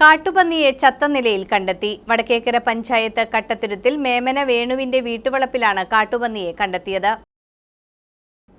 കാട്ടുപന്നിയെ ചത്ത നിലയിൽ കണ്ടെത്തി. വടക്കേക്കര പഞ്ചായത്ത് കട്ടത്തുരുത്തിൽ മേമന വേണുവിന്റെ വീട്ടുവളപ്പിലാണ് കാട്ടുപന്നിയെ കണ്ടെത്തിയത്.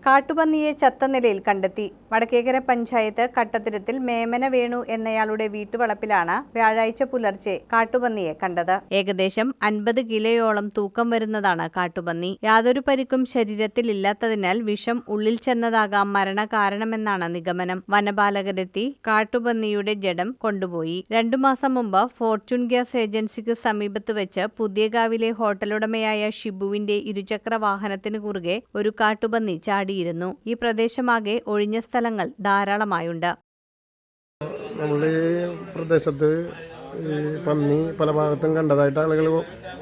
കാട്ടുപന്നിയെ ചത്ത നിലയിൽ കണ്ടെത്തി. വടക്കേക്കര പഞ്ചായത്ത് കട്ടത്തുരത്തിൽ മേമന വേണു എന്നയാളുടെ വീട്ടുവളപ്പിലാണ് വ്യാഴാഴ്ച പുലർച്ചെ കാട്ടുപന്നിയെ കണ്ടത്. ഏകദേശം അൻപത് കിലോയോളം തൂക്കം വരുന്നതാണ് കാട്ടുപന്നി. യാതൊരു പരിക്കും ശരീരത്തിൽ ഇല്ലാത്തതിനാൽ വിഷം ഉള്ളിൽ ചെന്നതാകാം മരണകാരണമെന്നാണ് നിഗമനം. വനപാലകരെത്തി കാട്ടുപന്നിയുടെ ജഡം കൊണ്ടുപോയി. രണ്ടു മാസം മുമ്പ് ഫോർച്യൂൺ ഗ്യാസ് ഏജൻസിക്ക് സമീപത്ത് വെച്ച് പുതിയകാവിലെ ഹോട്ടലുടമയായ ഷിബുവിന്റെ ഇരുചക്ര വാഹനത്തിന് കുറുകെ ഒരു കാട്ടുപന്നി ചാടിയിരുന്നു ഈ പ്രദേശമാകെ ഒഴിഞ്ഞ സ്ഥലങ്ങൾ ധാരാളമായുണ്ട്. നമ്മുടെ പ്രദേശത്ത് ഈ പന്നി പല ഭാഗത്തും കണ്ടതായിട്ട് ആളുകൾ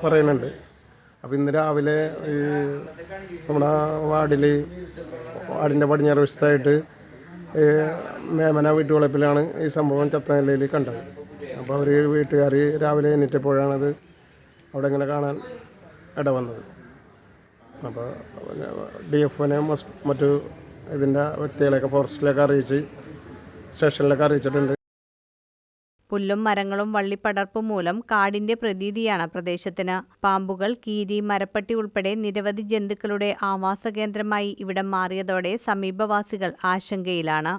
പറയുന്നുണ്ട്. അപ്പോൾ ഇന്ന് രാവിലെ ഈ നമ്മുടെ വാർഡിൽ വാർഡിന്റെ പടിഞ്ഞാറ് വശത്തായിട്ട് മേമന വീട്ടുവളപ്പിലാണ് ഈ സംഭവം ചത്ത കണ്ടത്. അപ്പോൾ അവർ വീട്ടുകാർ രാവിലെ എണീറ്റപ്പോഴാണത് അവിടെ ഇങ്ങനെ കാണാൻ ഇടവന്നത്. അപ്പോൾ ഡി എഫിനെ മറ്റു ഇതിന്റെ വ്യക്തികളെയൊക്കെ ഫോറസ്റ്റിലേക്ക് അറിയിച്ച് സ്റ്റേഷനിലൊക്കെ അറിയിച്ചിട്ടുണ്ട്. പുല്ലും മരങ്ങളും വള്ളിപ്പടർപ്പ് മൂലം കാടിന്റെ പ്രതീതിയാണ് പ്രദേശത്തിന്. പാമ്പുകൾ കീരി മരപ്പട്ടി ഉൾപ്പെടെ നിരവധി ജന്തുക്കളുടെ ആവാസ കേന്ദ്രമായി ഇവിടം മാറിയതോടെ സമീപവാസികൾ ആശങ്കയിലാണ്.